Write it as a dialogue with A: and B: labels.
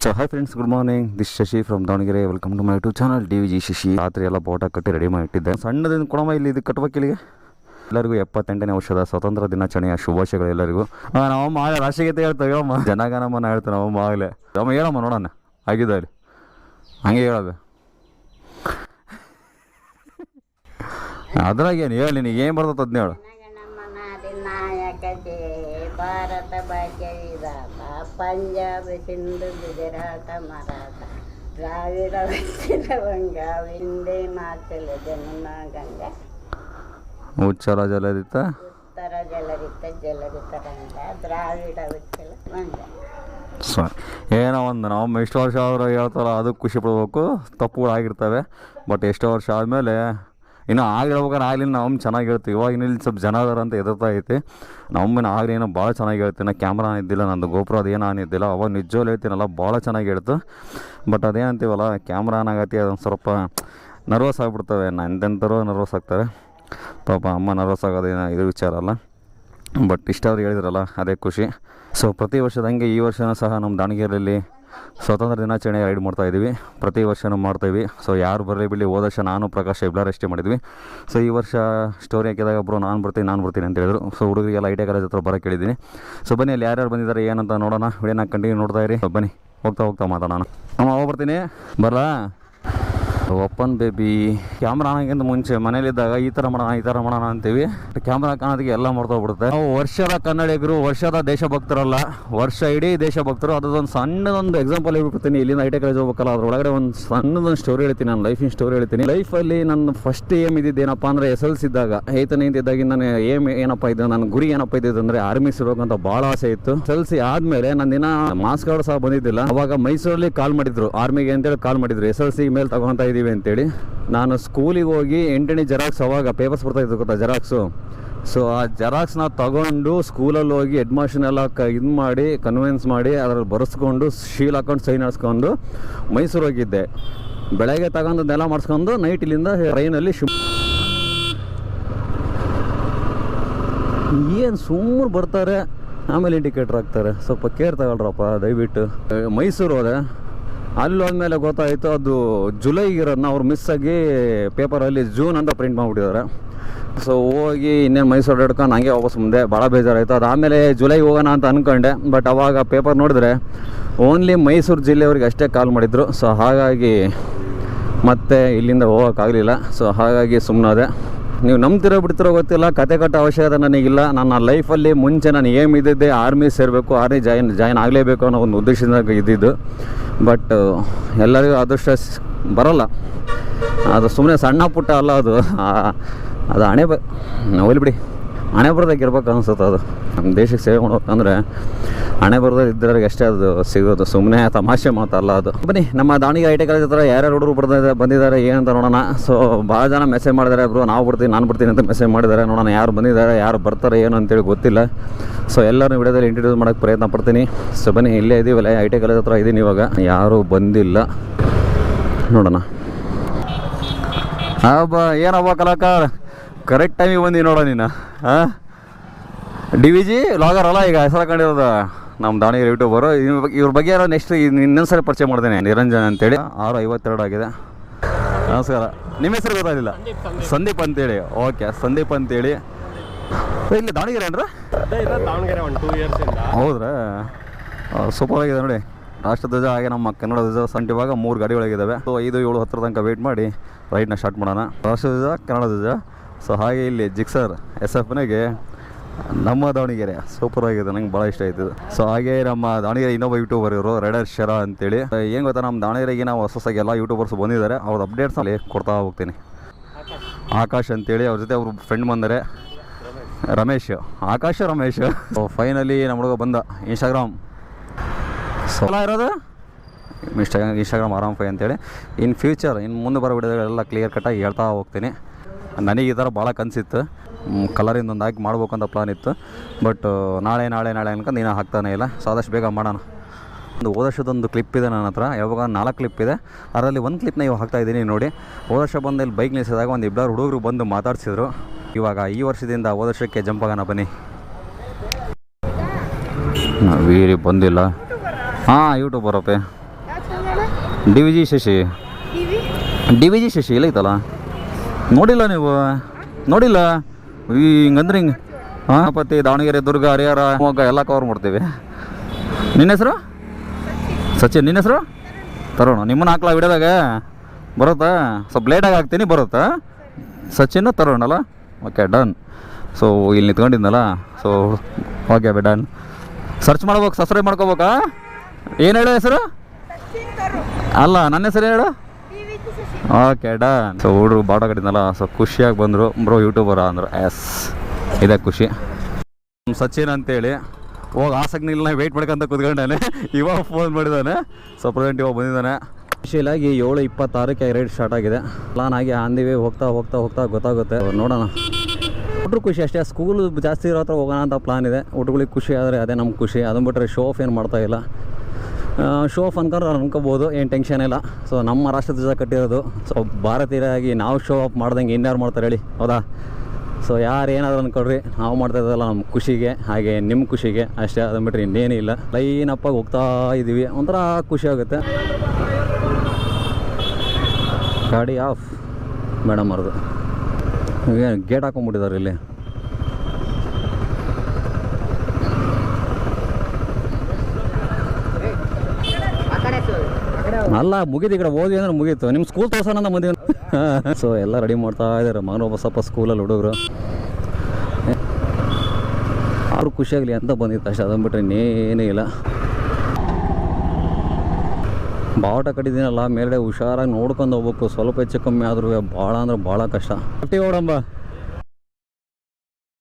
A: So hi friends good morning this Shashi from Davangere welcome to my YouTube channel D V G Shashi ರಾತ್ರಿ ಎಲ್ಲ ಬೋಟ ಕಟ್ಟಿ ready ಮಾಡಿಟ್ಟಿದ್ದೆ ಸಣ್ಣದಿಂದ ಕೊಡಮ ಇಲ್ಲಿ ಇದು ಕಟ್ಬೇಕು ಎಲ್ಲರಿಗೂ ಎಪ್ಪತ್ತೆಂಟನೇ ವರ್ಷದ ಸ್ವತಂತ್ರ ದಿನಾಚರಣೆಯ ಶುಭಾಶಯಗಳು ಎಲ್ಲರಿಗೂ. ನಾವು ಮಾ ರಾಷ್ಟ್ರಗೀತೆ ಹೇಳ್ತೇವೆ ಹೇಳಮ್ಮ ಜನಗಣಮನ ಹೇಳ್ತೇವೆ ನಮ್ಮಮ್ಮ ಆಗಲೇ. ಅಮ್ಮ, ಹೇಳಮ್ಮ ನೋಡೋಣ. ಆಗಿದೆ ಅಲ್ಲಿ ಹಂಗೆ ಹೇಳೋದು. ಅದ್ರಾಗೇನು ಹೇಳಿ ನಿನಗೆ? ಏನು ಬರ್ತದೆ ಅದನ್ನ
B: ಭಾರತ ಭಾಗ್ಯ ವಿಧಾತ ಪಂಜಾಬ್ ಸಿಂಧು ಗುಜರಾತ ಮರಾಠ ದ್ರಾವಿಡ ವಂಚಿತ ಬಂಗ ವಿಂದೇ ಮಾಚಲ ಜಮುನಾ ಗಂಗಾ.
A: ಉಚ್ಚರ ಜಲರಿತ?
B: ಉತ್ತರ ಜಲರಿತ ಜಲರಿತ ರಂಗ ದ್ರಾವಿಡ ಉಚ್ಚಲ
A: ಸೊ ಏನೋ ಒಂದು ನಾವು ಎಷ್ಟು ವರ್ಷ ಆದರೂ ಹೇಳ್ತಾರೋ ಅದಕ್ಕೆ ಖುಷಿ ಪಡ್ಬೇಕು. ತಪ್ಪುಗಳಾಗಿರ್ತವೆ ಬಟ್ ಎಷ್ಟೋ ವರ್ಷ ಆದಮೇಲೆ ಇನ್ನು ಆಗಿರ್ಬೇಕಾದ್ರೆ ಆಗಲಿಲ್ಲ ನಮ್ಮ ಚೆನ್ನಾಗಿ ಹೇಳ್ತೀವಿ. ಇವಾಗ ಇಲ್ಲಿ ಸ್ವಲ್ಪ ಜನ ಅದಾರ ಅಂತ ಎದುರ್ತಾ ಐತಿ. ನಮ್ಮನ್ನ ಆಗಲಿ ಏನೋ ಭಾಳ ಚೆನ್ನಾಗಿ ಹೇಳ್ತೀನಿ. ಕ್ಯಾಮ್ರಾ ಇದ್ದಿಲ್ಲ, ನಂದು ಗೋಪುರ ಅದೇನು ಆನಿದ್ದಿಲ್ಲ ಅವಾಗ ನಿಜವಾಗ್ಲೂ ಹೇಳ್ತೀನಲ್ಲ ಭಾಳ ಚೆನ್ನಾಗಿ ಹೇಳ್ತು. ಬಟ್ ಅದೇನಂತೀವಲ್ಲ ಕ್ಯಾಮ್ರಾ ಏನಾಗತ್ತೆ ಅದೊಂದು ಸ್ವಲ್ಪ ನರ್ವಸ್ ಆಗಿಬಿಡ್ತವೆ. ಎಂತೆಂಥರೋ ನರ್ವಸ್ ಆಗ್ತವೆ ಪಾಪ ಅಮ್ಮ ನರ್ವಸ್ ಆಗೋದೇನು ಇದು ವಿಚಾರ ಅಲ್ಲ. ಬಟ್ ಇಷ್ಟಾದ್ರು ಹೇಳಿದ್ರಲ್ಲ, ಅದೇ ಖುಷಿ. ಸೊ ಪ್ರತಿ ವರ್ಷದಂಗೆ ಈ ವರ್ಷನೂ ಸಹ ನಮ್ಮ ದಾವಣಗೆರೆಯಲ್ಲಿ ಸ್ವಾತಂತ್ರ್ಯ ದಿನಾಚರಣೆ ರೈಡ್ ಮಾಡ್ತಾ ಇದ್ದೀವಿ. ಪ್ರತಿ ವರ್ಷನೂ ಮಾಡ್ತಾಯಿದ್ವಿ ಸೊ ಯಾರು ಬರಲಿ ಬಿಡಲಿ, ಹೋದ ವರ್ಷ ನಾನು ಪ್ರಕಾಶ್ ಇಬ್ಬರು ಅಷ್ಟೇ ಮಾಡಿದ್ವಿ. ಸೊ ಈ ವರ್ಷ ಸ್ಟೋರಿ ಹಾಕಿದಾಗ ಒಬ್ಬರು ನಾನು ಬರ್ತೀನಿ ನಾನು ಬರ್ತೀನಿ ಅಂತ ಹೇಳಿದ್ರು. ಸೊ ಹುಡುಗರಿಗೆಲ್ಲ ಐಟಿಐ ಕಾಲೇಜ್ ಹತ್ರ ಬರೋ ಕೇಳಿದ್ದೀನಿ ಸೊ ಬನ್ನಿ ಅಲ್ಲಿ ಯಾರ್ಯಾರು ಬಂದಿದ್ದಾರೆ, ಏನಂತ ನೋಡೋಣ. ವಿಡಿಯೋನ ಕಂಟಿನ್ಯೂ ನೋಡ್ತಾ ಇರಿ. ಬನ್ನಿ, ಹೋಗ್ತಾ ಹೋಗ್ತಾ ಮಾತಾಡೋಣ. ಅಮ್ಮ, ಹೋಗಿ ಬರ್ತೀನಿ. ಬರಲಾ? Open baby. ಕ್ಯಾಮ್ರಾ ಅನ್ನೋಕ್ಕಿಂತ ಮುಂಚೆ ಮನೇಲಿದ್ದಾಗ ಈ ಥರ ಮಾಡೋಣ, ಈ ಥರ ಮಾಡೋಣ ಅಂತೀವಿ. ಕ್ಯಾಮ್ರಾ ಕಾಣೋದಕ್ಕೆ ಎಲ್ಲ ಮಾಡ್ತೋಗ್ಬಿಡುತ್ತೆ ನಾವು ವರ್ಷದ ಕನ್ನಡಿಗರು, ವರ್ಷದ ದೇಶಭಕ್ತರಲ್ಲ. ವರ್ಷ ಇಡೀ ದೇಶಭಕ್ತರು, ಅದೊಂದು ಸಣ್ಣದೊಂದು ಎಕ್ಸಾಂಪಲ್ ಹೇಳ್ಬಿಡ್ತೀನಿ. ಇಲ್ಲಿಂದ ಐಟೆ ಕಾಲೇಜ್ ಹೋಗ್ಬೇಕಲ್ಲ ಅದ್ರೊಳಗಡೆ ಒಂದು ಸಣ್ಣದೊಂದು ಸ್ಟೋರಿ ಹೇಳ್ತೀನಿ ನಾನು ಲೈಫಿನ ಸ್ಟೋರಿ ಹೇಳ್ತೀನಿ. ಲೈಫಲ್ಲಿ ನನ್ನ ಫಸ್ಟ್ ಏಮ್ ಇದ್ದಿದ್ದೇನಪ್ಪ ಅಂದರೆ ಎಸ್ ಎಲ್ ಸಿ ಇದ್ದಾಗ, ಏತನೇ ನಿಂತಿದ್ದಾಗ ನಾನು ಏಮ್ ಏನಪ್ಪ ಇದೆ ನನ್ನ ಗುರಿ ಏನಪ್ಪ ಇದ್ದಿದ್ದು ಅಂದರೆ ಆರ್ಮಿ ಸೇರ್ಬೇಕಂತ ಭಾಳ ಆಸೆ ಇತ್ತು. ಎಸ್ ಎಲ್ ಸಿ ಆದಮೇಲೆ ನನ್ನ ದಿನ ಮಾಸ್ಕ್ ಸಹ ಬಂದಿದ್ದಿಲ್ಲ. ಅವಾಗ ಮೈಸೂರಲ್ಲಿ ಕಾಲ್ ಮಾಡಿದ್ರು ಆರ್ಮಿಗೆ ಅಂತೇಳಿ ಕಾಲ್ ಮಾಡಿದ್ರು. ಎಸ್ ಎಲ್ ಸಿ ಮೇಲೆ ತಗೊತಾ ಇದ್ದೀವಿ ಅಂತೇಳಿ. ನಾನು ಸ್ಕೂಲಿಗೆ ಹೋಗಿ ಎಂಟನೇ ಜೆರಾಕ್ಸ್ ಅವಾಗ ಪೇಪರ್ಸ್ ಬರ್ತಾ ಇತ್ತು ಗೊತ್ತಾ ಜೆರಾಕ್ಸು ಸೊ ಆ ಜೆರಾಕ್ಸ್ನ ತಗೊಂಡು ಸ್ಕೂಲಲ್ಲಿ ಹೋಗಿ ಹೆಡ್ ಎಲ್ಲ ಕ, ಇದು ಮಾಡಿ ಕನ್ವಿನ್ಸ್ ಮಾಡಿ, ಅದರಲ್ಲಿ ಬರೆಸ್ಕೊಂಡು ಶೀಲ್ ಹಾಕೊಂಡು ಸೈನ್ ಹಾಸ್ಕೊಂಡು ಮೈಸೂರು ಹೋಗಿದ್ದೆ. ಬೆಳಗ್ಗೆ ತಗೊಂಡನ್ನೆಲ್ಲ ಮಾಡಿಸ್ಕೊಂಡು ನೈಟ್ ಇಲ್ಲಿಂದ ಟ್ರೈನಲ್ಲಿ ಶಿಮ್, ಏನು ಸುಮ್ಮನೆ ಬರ್ತಾರೆ? ಆಮೇಲೆ ಇಂಡಿಕೇಟ್ರ್ ಹಾಕ್ತಾರೆ. ಸ್ವಲ್ಪ ಕೇರ್ ತಗೊಳ್ರಪ್ಪ, ದಯವಿಟ್ಟು. ಮೈಸೂರು ಹೋದೆ. ಅಲ್ಲಿ ಹೋದ್ಮೇಲೆ ಗೊತ್ತಾಯಿತು, ಅದು ಜುಲೈ ಇರೋದನ್ನ ಅವ್ರು ಮಿಸ್ ಆಗಿ ಪೇಪರಲ್ಲಿ ಜೂನ್ ಅಂತ ಪ್ರಿಂಟ್ ಮಾಡಿಬಿಟ್ಟಿದ್ದಾರೆ. ಸೊ ಹೋಗಿ ಇನ್ನೇನು ಮೈಸೂರು ಹಿಡ್ಕೊಂಡು ಹಂಗೆ ವಾಪಸ್ ಮುಂದೆ ಭಾಳ ಬೇಜಾರಾಯಿತು. ಅದಾದಮೇಲೆ ಜುಲೈ ಹೋಗೋಣ ಅಂತ ಅಂದ್ಕೊಂಡೆ ಬಟ್ ಅವಾಗ ಪೇಪರ್ ನೋಡಿದ್ರೆ ಓನ್ಲಿ ಮೈಸೂರು ಜಿಲ್ಲೆಯವ್ರಿಗೆ ಅಷ್ಟೇ ಕಾಲ್ ಮಾಡಿದರು. ಸೊ ಹಾಗಾಗಿ ಮತ್ತೆ ಇಲ್ಲಿಂದ ಹೋಗೋಕ್ಕಾಗಲಿಲ್ಲ. ಸೊ ಹಾಗಾಗಿ ಸುಮ್ಮನಾದೆ ನೀವು ನಂಬ್ತಿರೋ ಬಿಡ್ತಿರೋ ಗೊತ್ತಿಲ್ಲ, ಕತೆ ಕಟ್ಟೋ ಅವಶ್ಯಕತೆ ನನಗಿಲ್ಲ. ನನ್ನ ಲೈಫಲ್ಲಿ ಮುಂಚೆ ನಾನು ಏಮ್ ಇದ್ದಿದ್ದೆ, ಆರ್ಮಿ ಸೇರಬೇಕು, ಆರ್ಮಿ ಜಾಯಿನ್ ಜಾಯಿನ್ ಆಗಲೇಬೇಕು ಅನ್ನೋ ಒಂದು ಉದ್ದೇಶದಿಂದ ಇದ್ದಿದ್ದು. ಬಟ್, ಎಲ್ಲರಿಗೂ ಅದೃಷ್ಟ ಬರೋಲ್ಲ. ಅದು ಸುಮ್ಮನೆ ಸಣ್ಣ ಪುಟ್ಟ ಅಲ್ಲ ಅದು. ಅದು ಹಣೆ ಬ ಬಿಡಿ. ಹಣೆ ಬರ್ದಾಗ ಇರ್ಬೇಕು ಅನ್ಸುತ್ತೆ ಅದು. ನಮ್ಮ ದೇಶಕ್ಕೆ ಸೇವೆ ಮಾಡ್ಬೇಕಂದ್ರೆ ಹಣೆ ಬರ್ದಲ್ಲಿ ಇದ್ದವ್ರಿಗೆ ಅಷ್ಟೇ ಅದು ಸಿಗೋದು. ಸುಮ್ಮನೆ ತಮಾಷೆ ಮಾತಲ್ಲ ಅದು. ಬನ್ನಿ, ನಮ್ಮ ದಾವಣಗೆರೆ ಟಿ ಕಾಲೇಜ್ ಹತ್ರ ಯಾರ್ಯಾರು ಹುಡುಗರು ಬರ್ತಾ ಬಂದಿದ್ದಾರೆ, ಏನಂತ ನೋಡೋಣ. ಸೊ ಭಾಳ ಜನ ಮೆಸೇಜ್ ಮಾಡಿದ್ದಾರೆ ಬ್ರೋ. ನಾವು ಬರ್ತೀನಿ ನಾನು ಬರ್ತೀನಿ ಅಂತ ಮೆಸೇಜ್ ಮಾಡಿದ್ದಾರೆ. ನೋಡೋಣ ಯಾರು ಬಂದಿದ್ದಾರೆ, ಯಾರು ಬರ್ತಾರೆ, ಏನು ಅಂತೇಳಿ ಗೊತ್ತಿಲ್ಲ. ಸೊ ಎಲ್ಲರೂ ವಿಡಿಯೋದಲ್ಲಿ ಇಂಟ್ರೊಡ್ಯೂಸ್ ಮಾಡೋಕ್ಕೆ ಪ್ರಯತ್ನ ಪಡ್ತೀನಿ. ಸೊ ಬನ್ನಿ, ಇಲ್ಲೇ ಇದೀವಲ್ಲ, ಐ ಟಿ ಕಾಲೇಜ್ ಹತ್ರ ಇದ್ದೀನಿ ಇವಾಗ. ಯಾರೂ ಬಂದಿಲ್ಲ. ನೋಡೋಣ. ಏನಬ್ಬ ಕಲಾಕಾರ? ಕರೆಕ್ಟ್ ಟೈಮಿಗೆ ಬಂದಿ ನೋಡ ನೀನು ಹಾಂ ಡಿ ವಿ ಜಿ ಲಾಗರ್ ಅಲ್ಲ ಈಗ, ಹೆಸರು ಕಂಡಿರೋದು ನಮ್ಮ ದಾವಣಗೆರೆ ಯೂಟ್ಯೂಬರು ಇವ್ರ ಬಗ್ಗೆ ಯಾರೋ ನೆಕ್ಸ್ಟ್ ಇನ್ನೊಂದು ಸರಿ ಪರಿಚಯ ಮಾಡ್ತೇನೆ. ನಿರಂಜನ್ ಅಂತೇಳಿ. ಆರು ಐವತ್ತೆರಡು ಆಗಿದೆ. ನಮಸ್ಕಾರ. ನಿಮ್ಮ ಹೆಸರು ಗೊತ್ತಾಗಲಿಲ್ಲ? ಸಂದೀಪ್ ಅಂತೇಳಿ. ಓಕೆ ಸಂದೀಪ್ ಅಂತೇಳಿ. ಇಲ್ಲಿ ದಾವಣಗೆರೆ ಏನ್ರ? ಹೌದ್ರಾ? ಸೂಪರ್ ಆಗಿದೆ ನೋಡಿ. ರಾಷ್ಟ್ರಧ್ವಜ ಹಾಗೆ ನಮ್ಮ ಕನ್ನಡ ಧ್ವಜ ಸಂಟಿವಾಗ ಮೂರು ಗಾಡಿಗಳಿದ್ದಾವೆ ಸೊ, ಐದು ಏಳು ಹತ್ತಿರ ತನಕ ವೆಯ್ಟ್ ಮಾಡಿ ರೈಡ್ನ ಸ್ಟಾರ್ಟ್ ಮಾಡೋಣ. ರಾಷ್ಟ್ರಧ್ವಜ ಕನ್ನಡ ಧ್ವಜ. ಸೊ ಹಾಗೆ ಇಲ್ಲಿ ಜಿಕ್ಸರ್ ಎಸ್ ಎಫ್ನಾಗೆ ನಮ್ಮ ದಾವಣಗೆರೆ ಸೂಪರ್ ಆಗಿದೆ ನಂಗೆ ಭಾಳ ಇಷ್ಟ ಆಯ್ತು ಸೊ ಹಾಗೆ ನಮ್ಮ ದಾವಣಗೆರೆ ಇನ್ನೊಬ್ಬ ಯೂಟ್ಯೂಬರ್ ಇವರು ರೈಡರ್ ಶರ ಅಂತೇಳಿ. ಏನು ಗೊತ್ತಾ ನಮ್ಮ ದಾವಣಗೆರೆಗೆ ನಾವು ಹೊಸ ಹೊಸಾಗಿ ಎಲ್ಲ ಯೂಟ್ಯೂಬರ್ಸ್ ಬಂದಿದ್ದಾರೆ ಅವ್ರ ಅಪ್ಡೇಟ್ಸ್ ಅಲ್ಲಿ ಕೊಡ್ತಾ ಹೋಗ್ತೀನಿ. ಆಕಾಶ್ ಅಂತೇಳಿ ಅವ್ರ ಜೊತೆ ಅವ್ರ ಫ್ರೆಂಡ್ ಬಂದರೆ. ರಮೇಶ್ ಆಕಾಶ ರಮೇಶ್. ಸೊ ಫೈನಲಿ ನಮ್ಮ ಹುಡುಗ ಬಂದ ಇನ್ಸ್ಟಾಗ್ರಾಮ್ ಸೊ ಇರೋದು ಇನ್ಸ್ಟಾಗ್ರಾಮ್ ಇನ್ಸ್ಟಾಗ್ರಾಮ್ ಆರಾಮ್ ಫೈ ಅಂತೇಳಿ. ಇನ್ ಫ್ಯೂಚರ್ ಇನ್ನು ಮುಂದೆ ಬರೋ ವಿಡಿಯೋಗಳೆಲ್ಲ ಕ್ಲಿಯರ್ ಕಟ್ಟಾಗಿ ಹೇಳ್ತಾ ಹೋಗ್ತೀನಿ. ನನಗೆ ಈ ಥರ ಭಾಳ ಕನಸಿತ್ತು. ಕಲರಿಂದ ಒಂದು ಹಾಕಿ ಮಾಡ್ಬೇಕಂತ ಪ್ಲಾನ್ ಇತ್ತು. ಬಟ್ ನಾಳೆ ನಾಳೆ ನಾಳೆ ಅನ್ಕೊಂಡು ನೀನು ಹಾಕ್ತಾನೆ ಇಲ್ಲ. ಸೊ ಆದಷ್ಟು ಬೇಗ ಮಾಡೋಣ. ಒಂದು ಹೋದ ವರ್ಷದೊಂದು ಕ್ಲಿಪ್ ಇದೆ ನನ್ನ ಹತ್ರ. ಯಾವಾಗ ನಾಲ್ಕು ಕ್ಲಿಪ್ ಇದೆ. ಅದರಲ್ಲಿ ಒಂದು ಕ್ಲಿಪ್ನ ಇವಾಗ ಹಾಕ್ತಾ ಇದ್ದೀನಿ ನೋಡಿ. ಹೋದ ವರ್ಷ ಬಂದು ಇಲ್ಲಿ ಬೈಕ್ ನಿಲ್ಲಿಸಿದಾಗ ಒಂದು ಇಬ್ಬರು ಹುಡುಗರು ಬಂದು ಮಾತಾಡ್ಸಿದ್ರು. ಇವಾಗ ಈ ವರ್ಷದಿಂದ ಹೋದ ವರ್ಷಕ್ಕೆ ಜಂಪ್ ಆಗೋಣ ಬನ್ನಿ. ವೀರಿ ಬಂದಿಲ್ಲ. ಹಾಂ ಯೂಟ್ಯೂಬರಪ್ಪೆ D V G Shashi. D V? G Shashi ಇಲ್ಲ ಐತಲ್ಲ ನೋಡಿಲ್ಲ ನೀವು? ನೋಡಿಲ್ಲ? ಈ ಹಿಂಗಂದ್ರೆ ಹಿಂಗೆ. ಹಾಂ ಪತಿ ದಾವಣಗೆರೆ ದುರ್ಗ ಹರಿಹರ ಶಿವಮೊಗ್ಗ ಎಲ್ಲ ಕವರ್ ಮಾಡ್ತೀವಿ. ನಿನ್ನ ಹೆಸರು? ಸಚಿನ್ ನಿನ್ನ ಹೆಸರು? ತರೋಣ ನಿಮ್ಮನ್ನ ಹಾಕ್ಲಾ ವಿಡಿಯೋದಾಗ? ಬರುತ್ತಾ? ಸ್ವಲ್ಪ ಲೇಟಾಗಿ ಹಾಕ್ತೀನಿ ಬರುತ್ತಾ? ಸಚಿನ್ ತರೋಣಲ್ಲ? ಓಕೆ ಡನ್ ಸೊ ಇಲ್ಲಿ ನಿಂತ್ಕೊಂಡಿದ್ನಲ್ಲ? So okay be done search ಮಾಡ್ಬೇಕು ಸಬ್ಸ್ಕ್ರೈಬ್ ಮಾಡ್ಕೋಬೇಕಾ? ಏನು ಹೇಳು ಹೆಸರು? ಅಲ್ಲ ನನ್ನ ಹೆಸರು ಹೇಳು? ಓಕೆ ಡನ್ ಸೊ ಹುಡುಗರು ಬಾಡ ಕಟ್ಟಿದ್ನಲ್ಲ ಸೊ ಖುಷಿಯಾಗಿ ಬಂದರು. ಬ್ರೋ ಯೂಟ್ಯೂಬರ ಅಂದರು. ಎಸ್ ಇದೆ ಖುಷಿ. ಸಚಿನ್ ಅಂತೇಳಿ. ಹೋಗಿ ಆಸಕ್ತಿ ಇಲ್ಲ ವೆಯ್ಟ್ ಮಾಡ್ಕೊಂತ ಕೂತ್ಕೊಂಡಾನೆ. ಇವಾಗ ಫೋನ್ ಮಾಡಿದ್ದಾನೆ ಸೊ ಪ್ರೆಸೆಂಟ್ ಇವಾಗ ಬಂದಿದ್ದಾನೆ. ಖುಷಿಯಲ್ಲಾಗಿ ಏಳು ಇಪ್ಪತ್ತಾರಕ್ಕೆ ರೈಡ್ ಸ್ಟಾರ್ಟ್ ಆಗಿದೆ. ಪ್ಲಾನ್ ಆಗಿ ಆಂದಿವೆ ಹೋಗ್ತಾ ಹೋಗ್ತಾ ಹೋಗ್ತಾ ಗೊತ್ತಾಗುತ್ತೆ. ನೋಡೋಣ. ಹುಡ್ರು ಖುಷಿ ಅಷ್ಟೇ. ಸ್ಕೂಲ್ ಜಾಸ್ತಿ ಇರೋ ಹತ್ರ ಹೋಗೋಣ ಅಂತ ಪ್ಲಾನ್ ಇದೆ. ಹುಡುಗಳಿಗೆ ಖುಷಿ ಆದರೆ ಅದೇ ನಮ್ಗೆ ಖುಷಿ. ಅದನ್ನ ಬಿಟ್ಟರೆ ಶೋ ಆಫ್ ಏನು ಮಾಡ್ತಾ ಇಲ್ಲ. ಶೋ ಆಫ್ ಅನ್ಕೊಂಡ್ರೆ ಅನ್ಕೋಬೋದು, ಏನು ಟೆನ್ಷನ್ ಇಲ್ಲ. ಸೊ ನಮ್ಮ ರಾಷ್ಟ್ರ ಧ್ವಜ ಕಟ್ಟಿರೋದು. ಸೊ ಭಾರತೀಯರಾಗಿ ನಾವು ಶೋ ಆಫ್ ಮಾಡ್ದಂಗೆ ಇನ್ಯಾರು ಮಾಡ್ತಾರೆ ಹೇಳಿ, ಹೌದಾ? ಸೊ ಯಾರು ಏನಾದರೂ ಅಂದ್ಕೊಳ್ರಿ ನಾವು ಮಾಡ್ತಾ ಇದ್ದಲ್ಲ ನಮ್ಮ ಖುಷಿಗೆ, ಹಾಗೆ ನಿಮ್ಮ ಖುಷಿಗೆ, ಅಷ್ಟೇ ಅದನ್ನ ಬಿಟ್ಟರೆ ಇನ್ನೇನೂ ಇಲ್ಲ. ಲೈನಪ್ಪಾಗಿ ಹೋಗ್ತಾ ಇದ್ದೀವಿ ಒಂಥರ ಖುಷಿ ಆಗುತ್ತೆ. ಗಾಡಿ ಆಫ್ ಮೇಡಮ್ ಅವ್ರದ್ದು ಗೇಟ್ ಹಾಕೊಂಡ್ಬಿಟ್ಟಿದ್ದಾರೆ ಇಲ್ಲಿ? ಅಲ್ಲ, ಮುಗಿದು ಈ ಕಡೆ ಓದಿ ಅಂದ್ರೆ ಮುಗೀತು. ನಿಮ್ಮ ಸ್ಕೂಲ್ ತೋರ್ಸೋಣ ಮುಂದೆ ಸೊ ಎಲ್ಲ ರೆಡಿ ಮಾಡ್ತಾ ಇದ್ದಾರೆ ಮಗನ ಸ್ವಲ್ಪ ಸ್ಕೂಲಲ್ಲಿ ಹುಡುಗರು. ಅವ್ರು ಖುಷಿಯಾಗಲಿ ಅಂತ ಬಂದಿತ್ತು ಅಷ್ಟೇ. ಅದನ್ನ ಬಿಟ್ಟರೆ ಇನ್ನೇನೂ ಇಲ್ಲ. ಬಾವುಟ ಕಟ್ಟಿದ್ದೀನಲ್ಲ, ಮೇಲ್ಗಡೆ ಹುಷಾರಾಗಿ ನೋಡ್ಕೊಂಡು ಹೋಗ್ಬೇಕು. ಸ್ವಲ್ಪ ಹೆಚ್ಚು ಕಮ್ಮಿ ಆದ್ರೂ ಭಾಳ ಅಂದ್ರೆ ಭಾಳ ಕಷ್ಟ. ಫಿಫ್ಟಿ ಓಡಂಬ